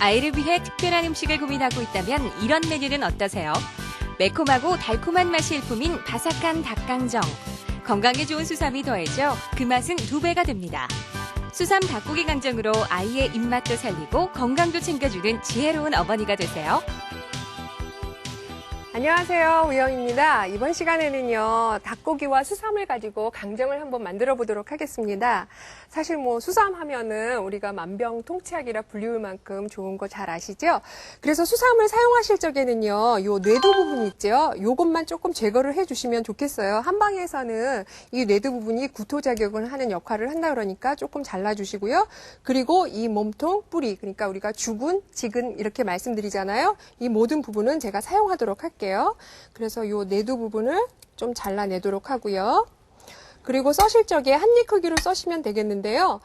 아이를 위해 특별한 음식을 고민하고 있다면 이런 메뉴는 어떠세요? 매콤하고 달콤한 맛이 일품인 바삭한 닭강정. 건강에 좋은 수삼이 더해져 그 맛은 두 배가 됩니다. 수삼 닭고기 강정으로 아이의 입맛도 살리고 건강도 챙겨주는 지혜로운 어머니가 되세요. 안녕하세요. 우영입니다. 이번 시간에는요, 닭고기와 수삼을 가지고 강정을 한번 만들어 보도록 하겠습니다. 사실 뭐 수삼 하면은 우리가 만병통치약이라 불리울 만큼 좋은 거 잘 아시죠? 그래서 수삼을 사용하실 적에는요, 요 뇌두 부분 있죠? 요것만 조금 제거를 해 주시면 좋겠어요. 한방에서는 이 뇌두 부분이 구토작용을 하는 역할을 한다 그러니까 조금 잘라 주시고요. 그리고 이 몸통, 뿌리, 그러니까 우리가 죽은, 지근 이렇게 말씀드리잖아요. 이 모든 부분은 제가 사용하도록 할게요. 그래서 요 내두 부분을 좀 잘라내도록 하고요. 그리고 써실 적에 한 입 크기로 써시면 되겠는데요.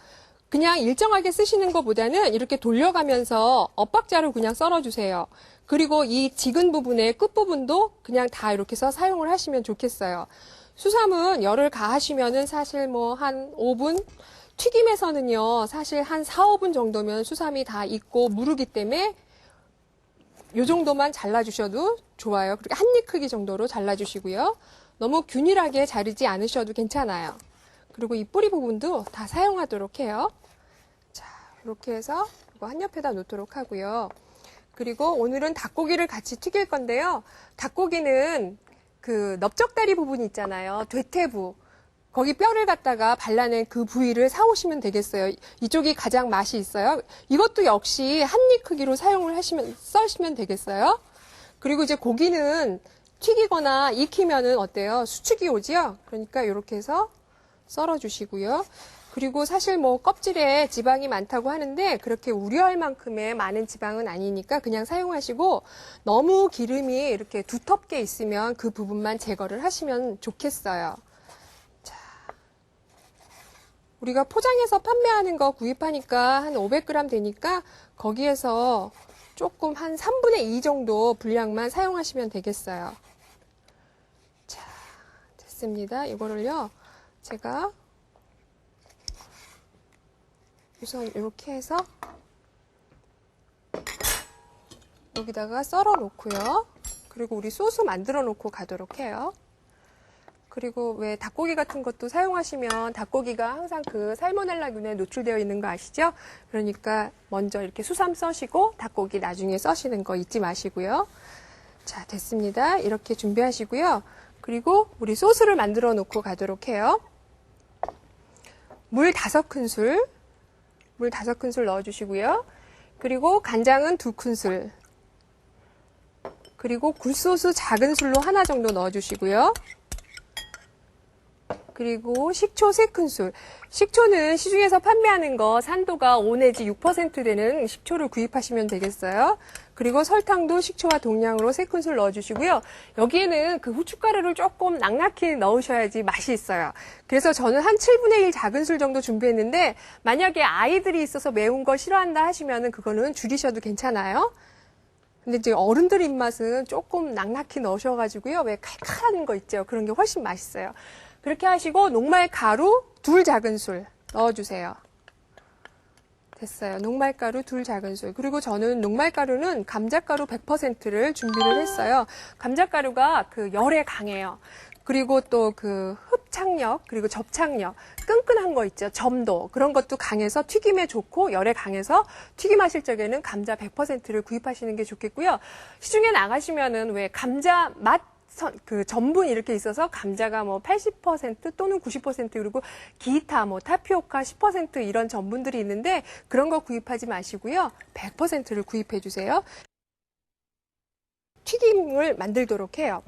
그냥 일정하게 쓰시는 것보다는 이렇게 돌려가면서 엇박자로 그냥 썰어주세요. 그리고 이 지근 부분의 끝부분도 그냥 다 이렇게 해서 사용을 하시면 좋겠어요. 수삼은 열을 가하시면은 사실 뭐 한 5분, 튀김에서는요, 사실 한 4, 5분 정도면 수삼이 다 익고 무르기 때문에 요 정도만 잘라주셔도 좋아요. 그리고 한입 크기 정도로 잘라주시고요. 너무 균일하게 자르지 않으셔도 괜찮아요. 그리고 이 뿌리 부분도 다 사용하도록 해요. 자, 이렇게 해서 이거 한 옆에다 놓도록 하고요. 그리고 오늘은 닭고기를 같이 튀길 건데요. 닭고기는 그 넓적다리 부분 있잖아요. 돼태부. 거기 뼈를 갖다가 발라낸 그 부위를 사오시면 되겠어요. 이쪽이 가장 맛이 있어요. 이것도 역시 한 입 크기로 사용을 하시면, 써시면 되겠어요. 그리고 이제 고기는 튀기거나 익히면은 어때요? 수축이 오지요? 그러니까 이렇게 해서 썰어주시고요. 그리고 사실 뭐 껍질에 지방이 많다고 하는데 그렇게 우려할 만큼의 많은 지방은 아니니까 그냥 사용하시고 너무 기름이 이렇게 두텁게 있으면 그 부분만 제거를 하시면 좋겠어요. 자, 우리가 포장해서 판매하는 거 구입하니까 한 500g 되니까 거기에서 조금 한 3분의 2 정도 분량만 사용하시면 되겠어요. 자, 됐습니다. 이거를요, 제가 우선 이렇게 해서 여기다가 썰어 놓고요. 그리고 우리 소스 만들어 놓고 가도록 해요. 그리고 왜 닭고기 같은 것도 사용하시면 닭고기가 항상 그 살모넬라균에 노출되어 있는 거 아시죠? 그러니까 먼저 이렇게 수삼 써시고 닭고기 나중에 써시는 거 잊지 마시고요. 자, 됐습니다. 이렇게 준비하시고요. 그리고 우리 소스를 만들어 놓고 가도록 해요. 물 다섯 큰술, 물 다섯 큰술 넣어주시고요. 그리고 간장은 두 큰술, 그리고 굴소스 작은 술로 하나 정도 넣어주시고요. 그리고 식초 3큰술. 식초는 시중에서 판매하는 거 산도가 5 내지 6% 되는 식초를 구입하시면 되겠어요. 그리고 설탕도 식초와 동량으로 3큰술 넣어주시고요. 여기에는 그 후춧가루를 조금 낭낙히 넣으셔야지 맛이 있어요. 그래서 저는 한 7분의 1 작은 술 정도 준비했는데 만약에 아이들이 있어서 매운 거 싫어한다 하시면은 그거는 줄이셔도 괜찮아요. 근데 이제 어른들 입맛은 조금 낭낙히 넣으셔가지고요. 왜 칼칼한 거 있죠? 그런 게 훨씬 맛있어요. 그렇게 하시고 녹말 가루 둘 작은 술 넣어주세요. 됐어요. 녹말가루 둘 작은 술. 그리고 저는 녹말가루는 감자가루 100%를 준비를 했어요. 감자가루가 그 열에 강해요. 그리고 또 그 흡착력, 그리고 접착력, 끈끈한 거 있죠. 점도. 그런 것도 강해서 튀김에 좋고 열에 강해서 튀김하실 적에는 감자 100%를 구입하시는 게 좋겠고요. 시중에 나가시면은 왜 감자 맛 선- 그 전분 이렇게 있어서 감자가 뭐 80% 또는 90% 그리고 기타 뭐 타피오카 10% 이런 전분들이 있는데 그런 거 구입하지 마시고요. 100%를 구입해 주세요. 튀김을 만들도록 해요.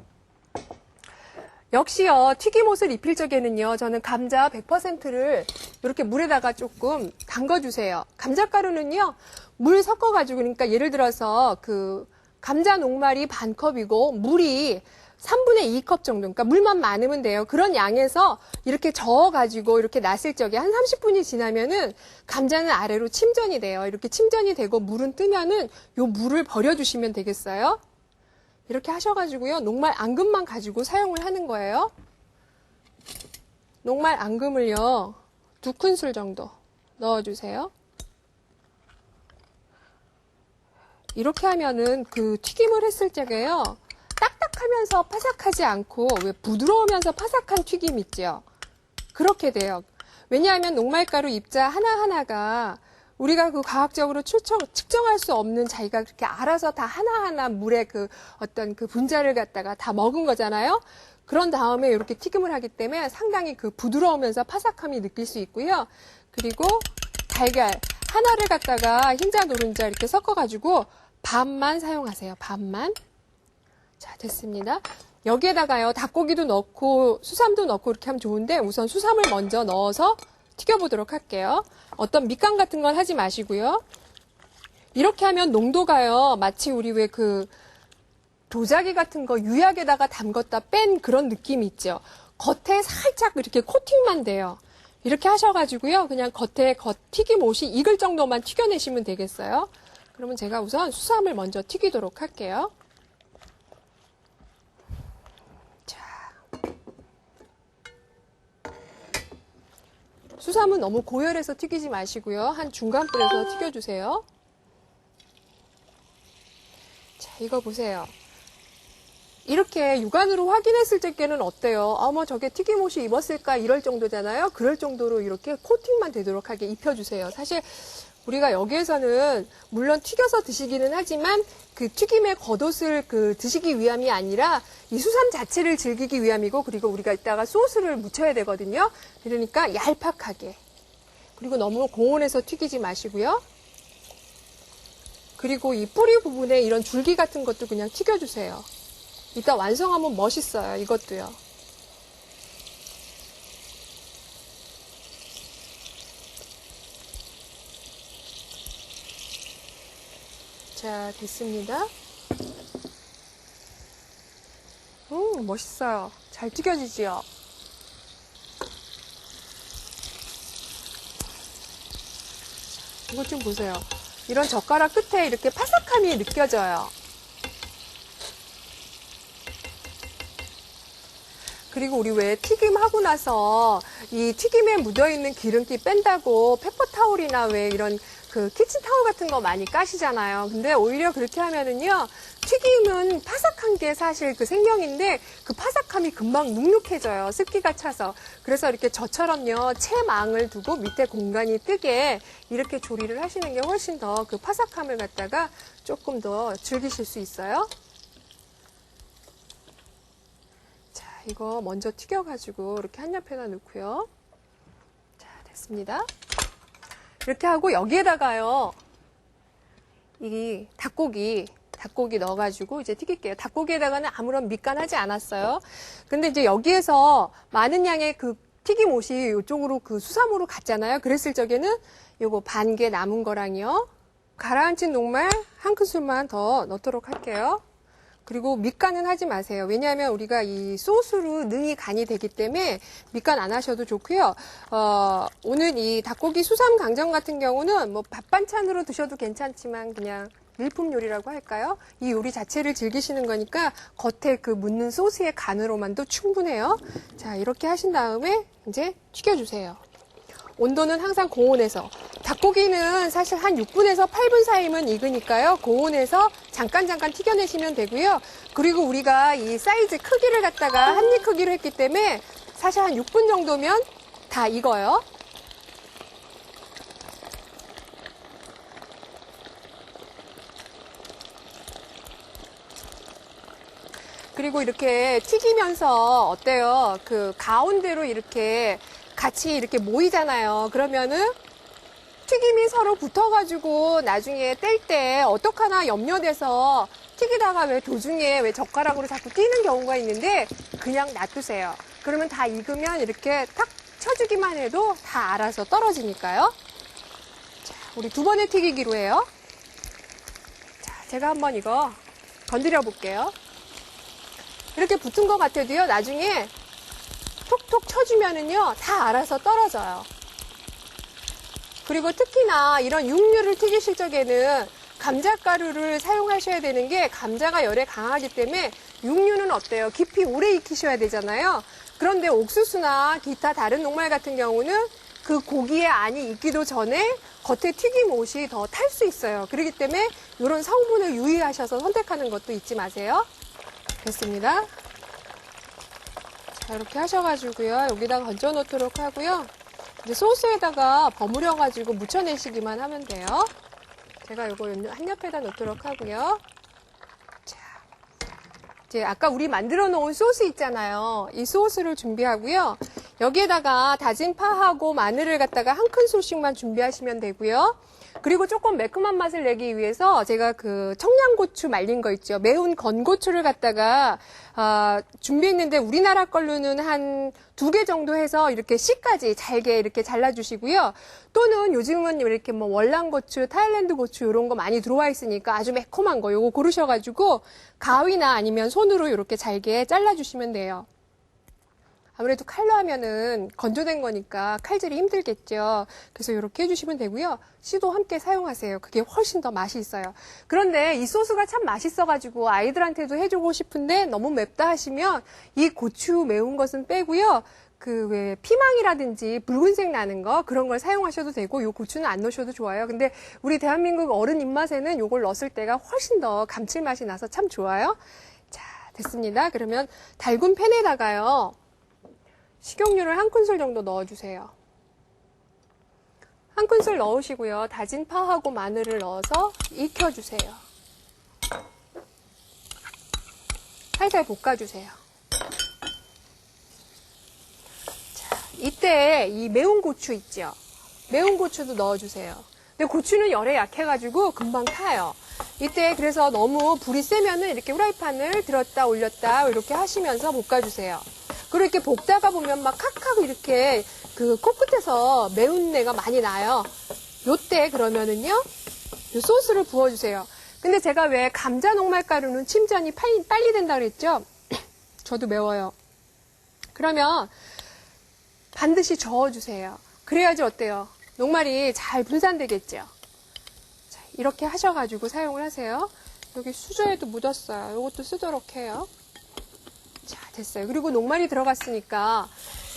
역시요, 튀김옷을 입힐 적에는요, 저는 감자 100%를 이렇게 물에다가 조금 담궈주세요. 감자가루는요, 물 섞어가지고, 그러니까 예를 들어서 그 감자 녹말이 반 컵이고, 물이 3분의 2컵 정도, 그러니까 물만 많으면 돼요. 그런 양에서 이렇게 저어가지고 이렇게 놨을 적에 한 30분이 지나면은 감자는 아래로 침전이 돼요. 이렇게 침전이 되고 물은 뜨면은 요 물을 버려주시면 되겠어요. 이렇게 하셔가지고요. 녹말 앙금만 가지고 사용을 하는 거예요. 녹말 앙금을요. 두 큰술 정도 넣어주세요. 이렇게 하면은 그 튀김을 했을 적에요. 딱딱하면서 파삭하지 않고 왜 부드러우면서 파삭한 튀김 있죠. 그렇게 돼요. 왜냐하면 녹말가루 입자 하나하나가 우리가 그 과학적으로 출청, 측정할 수 없는 자기가 그렇게 알아서 다 하나하나 물에 그 어떤 그 분자를 갖다가 다 먹은 거잖아요. 그런 다음에 이렇게 튀김을 하기 때문에 상당히 그 부드러우면서 파삭함이 느낄 수 있고요. 그리고 달걀 하나를 갖다가 흰자 노른자 이렇게 섞어가지고 반만 사용하세요. 반만. 자, 됐습니다. 여기에다가요, 닭고기도 넣고, 수삼도 넣고 이렇게 하면 좋은데, 우선 수삼을 먼저 넣어서 튀겨보도록 할게요. 어떤 밑간 같은 건 하지 마시고요. 이렇게 하면 농도가요, 마치 우리 왜 그, 도자기 같은 거 유약에다가 담궜다 뺀 그런 느낌이 있죠. 겉에 살짝 이렇게 코팅만 돼요. 이렇게 하셔가지고요, 그냥 겉에 겉 튀김 옷이 익을 정도만 튀겨내시면 되겠어요. 그러면 제가 우선 수삼을 먼저 튀기도록 할게요. 수삼은 너무 고열해서 튀기지 마시고요. 한 중간 불에서 튀겨주세요. 자, 이거 보세요. 이렇게 육안으로 확인했을 적에는 어때요? 어머, 저게 튀김옷이 입었을까? 이럴 정도잖아요. 그럴 정도로 이렇게 코팅만 되도록 하게 입혀주세요. 사실 우리가 여기에서는 물론 튀겨서 드시기는 하지만 그 튀김의 겉옷을 그 드시기 위함이 아니라 이 수삼 자체를 즐기기 위함이고 그리고 우리가 이따가 소스를 묻혀야 되거든요. 그러니까 얄팍하게. 그리고 너무 고온에서 튀기지 마시고요. 그리고 이 뿌리 부분에 이런 줄기 같은 것도 그냥 튀겨주세요. 이따 완성하면 멋있어요. 이것도요. 자, 됐습니다. 오, 멋있어요. 잘 튀겨지지요? 이것 좀 보세요. 이런 젓가락 끝에 이렇게 파삭함이 느껴져요. 그리고 우리 왜 튀김 하고 나서 이 튀김에 묻어 있는 기름기 뺀다고 페퍼 타올이나 왜 이런 그 키친 타올 같은 거 많이 까시잖아요. 근데 오히려 그렇게 하면은요, 튀김은 파삭한 게 사실 그 생명인데 그 파삭함이 금방 눅눅해져요. 습기가 차서. 그래서 이렇게 저처럼요, 채망을 두고 밑에 공간이 뜨게 이렇게 조리를 하시는 게 훨씬 더 그 파삭함을 갖다가 조금 더 즐기실 수 있어요. 자, 이거 먼저 튀겨가지고 이렇게 한 옆에다 놓고요. 자, 됐습니다. 이렇게 하고 여기에다가요, 이 닭고기, 닭고기 넣어가지고 이제 튀길게요. 닭고기에다가는 아무런 밑간하지 않았어요. 근데 이제 여기에서 많은 양의 그 튀김 옷이 이쪽으로 그 수삼으로 갔잖아요. 그랬을 적에는 요거 반 개 남은 거랑요. 가라앉힌 녹말 한 큰술만 더 넣도록 할게요. 그리고 밑간은 하지 마세요. 왜냐하면 우리가 이 소스로 능이 간이 되기 때문에 밑간 안 하셔도 좋고요. 어, 오늘 이 닭고기 수삼 강정 같은 경우는 뭐 밥 반찬으로 드셔도 괜찮지만 그냥 밀품 요리라고 할까요? 이 요리 자체를 즐기시는 거니까 겉에 그 묻는 소스의 간으로만도 충분해요. 자, 이렇게 하신 다음에 이제 튀겨주세요. 온도는 항상 고온에서. 닭고기는 사실 한 6분에서 8분 사이면 익으니까요. 고온에서 잠깐 잠깐 튀겨내시면 되고요. 그리고 우리가 이 사이즈 크기를 갖다가 한 입 크기로 했기 때문에 사실 한 6분 정도면 다 익어요. 그리고 이렇게 튀기면서 어때요? 그 가운데로 이렇게 같이 이렇게 모이잖아요. 그러면은 튀김이 서로 붙어가지고 나중에 뗄 때 어떡하나 염려돼서 튀기다가 왜 도중에 왜 젓가락으로 자꾸 뛰는 경우가 있는데 그냥 놔두세요. 그러면 다 익으면 이렇게 탁 쳐주기만 해도 다 알아서 떨어지니까요. 자, 우리 두 번에 튀기기로 해요. 자, 제가 한번 이거 건드려 볼게요. 이렇게 붙은 것 같아도요, 나중에 톡톡 쳐주면은요, 다 알아서 떨어져요. 그리고 특히나 이런 육류를 튀기실 적에는 감자가루를 사용하셔야 되는 게 감자가 열에 강하기 때문에 육류는 어때요? 깊이 오래 익히셔야 되잖아요. 그런데 옥수수나 기타 다른 녹말 같은 경우는 그 고기의 안이 익기도 전에 겉에 튀김 옷이 더 탈 수 있어요. 그렇기 때문에 이런 성분을 유의하셔서 선택하는 것도 잊지 마세요. 됐습니다. 자, 이렇게 하셔가지고요. 여기다가 건져 놓도록 하고요. 이제 소스에다가 버무려가지고 묻혀내시기만 하면 돼요. 제가 이거 한 옆에다 놓도록 하고요. 자, 이제 아까 우리 만들어 놓은 소스 있잖아요. 이 소스를 준비하고요. 여기에다가 다진 파하고 마늘을 갖다가 한 큰술씩만 준비하시면 되고요. 그리고 조금 매콤한 맛을 내기 위해서 제가 그 청양고추 말린 거 있죠. 매운 건고추를 갖다가 아, 준비했는데 우리나라 걸로는 한 두 개 정도 해서 이렇게 씨까지 잘게 이렇게 잘라주시고요. 또는 요즘은 이렇게 뭐 월남고추, 타일랜드 고추 이런 거 많이 들어와 있으니까 아주 매콤한 거 요거 고르셔가지고 가위나 아니면 손으로 이렇게 잘게 잘라주시면 돼요. 아무래도 칼로 하면은 건조된 거니까 칼질이 힘들겠죠. 그래서 이렇게 해주시면 되고요. 씨도 함께 사용하세요. 그게 훨씬 더 맛이 있어요. 그런데 이 소스가 참 맛있어가지고 아이들한테도 해주고 싶은데 너무 맵다 하시면 이 고추 매운 것은 빼고요. 그왜 피망이라든지 붉은색 나는 거 그런 걸 사용하셔도 되고 요 고추는 안 넣으셔도 좋아요. 근데 우리 대한민국 어른 입맛에는 요걸 넣었을 때가 훨씬 더 감칠맛이 나서 참 좋아요. 자, 됐습니다. 그러면 달군 팬에다가요. 식용유를 한 큰술 정도 넣어주세요. 한 큰술 넣으시고요. 다진 파하고 마늘을 넣어서 익혀주세요. 살살 볶아주세요. 자, 이때 이 매운 고추 있죠? 매운 고추도 넣어주세요. 근데 고추는 열에 약해가지고 금방 타요. 이때 그래서 너무 불이 세면은 이렇게 후라이팬을 들었다 올렸다 이렇게 하시면서 볶아주세요. 그리고 이렇게 볶다가 보면 막 칵칵 이렇게 그 코끝에서 매운 내가 많이 나요. 요때 그러면은요, 요 소스를 부어주세요. 근데 제가 왜 감자 녹말가루는 침전이 빨리, 빨리 된다 그랬죠? 저도 매워요. 그러면 반드시 저어주세요. 그래야지 어때요? 녹말이 잘 분산되겠죠? 자, 이렇게 하셔가지고 사용을 하세요. 여기 수저에도 묻었어요. 이것도 쓰도록 해요. 자, 됐어요. 그리고 녹말이 들어갔으니까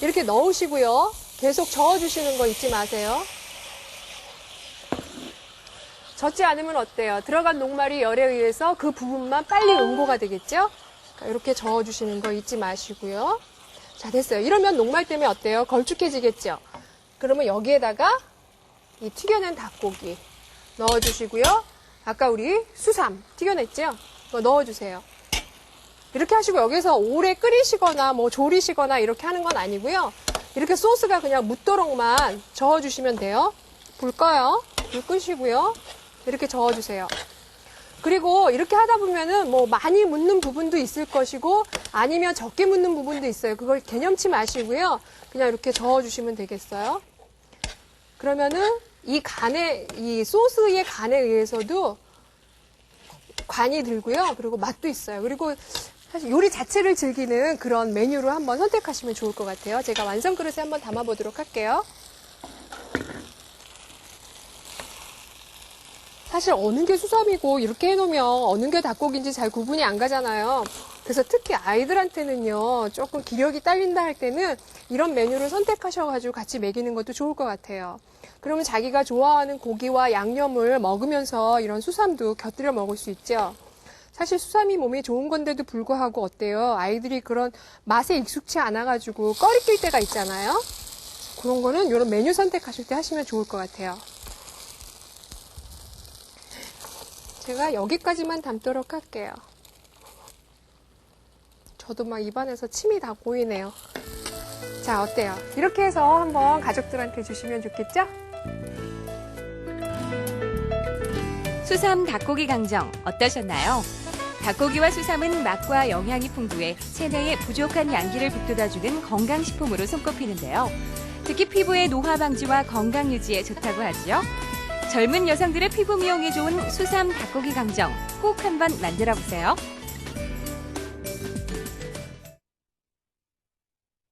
이렇게 넣으시고요. 계속 저어주시는 거 잊지 마세요. 젖지 않으면 어때요? 들어간 녹말이 열에 의해서 그 부분만 빨리 응고가 되겠죠? 이렇게 저어주시는 거 잊지 마시고요. 자, 됐어요. 이러면 녹말 때문에 어때요? 걸쭉해지겠죠? 그러면 여기에다가 이 튀겨낸 닭고기 넣어주시고요. 아까 우리 수삼 튀겨냈죠? 넣어주세요. 이렇게 하시고 여기서 오래 끓이시거나 뭐 조리시거나 이렇게 하는 건 아니고요. 이렇게 소스가 그냥 묻도록만 저어주시면 돼요. 불 꺼요. 불 끄시고요. 이렇게 저어주세요. 그리고 이렇게 하다 보면은 뭐 많이 묻는 부분도 있을 것이고 아니면 적게 묻는 부분도 있어요. 그걸 개념치 마시고요. 그냥 이렇게 저어주시면 되겠어요. 그러면은 이 간에, 이 소스의 간에 의해서도 관이 들고요. 그리고 맛도 있어요. 그리고 사실 요리 자체를 즐기는 그런 메뉴로 한번 선택하시면 좋을 것 같아요. 제가 완성 그릇에 한번 담아보도록 할게요. 사실 어느 게 수삼이고 이렇게 해놓으면 어느 게 닭고기인지 잘 구분이 안 가잖아요. 그래서 특히 아이들한테는요, 조금 기력이 딸린다 할 때는 이런 메뉴를 선택하셔가지고 같이 먹이는 것도 좋을 것 같아요. 그러면 자기가 좋아하는 고기와 양념을 먹으면서 이런 수삼도 곁들여 먹을 수 있죠. 사실 수삼이 몸에 좋은 건데도 불구하고 어때요? 아이들이 그런 맛에 익숙치 않아가지고 꺼리낄 때가 있잖아요. 그런 거는 이런 메뉴 선택하실 때 하시면 좋을 것 같아요. 제가 여기까지만 담도록 할게요. 저도 막 입안에서 침이 다 고이네요. 자, 어때요? 이렇게 해서 한번 가족들한테 주시면 좋겠죠? 수삼 닭고기 강정 어떠셨나요? 닭고기와 수삼은 맛과 영양이 풍부해 체내에 부족한 양기를 북돋아주는 건강식품으로 손꼽히는데요. 특히 피부의 노화 방지와 건강 유지에 좋다고 하죠. 젊은 여성들의 피부 미용에 좋은 수삼 닭고기 강정 꼭 한번 만들어 보세요.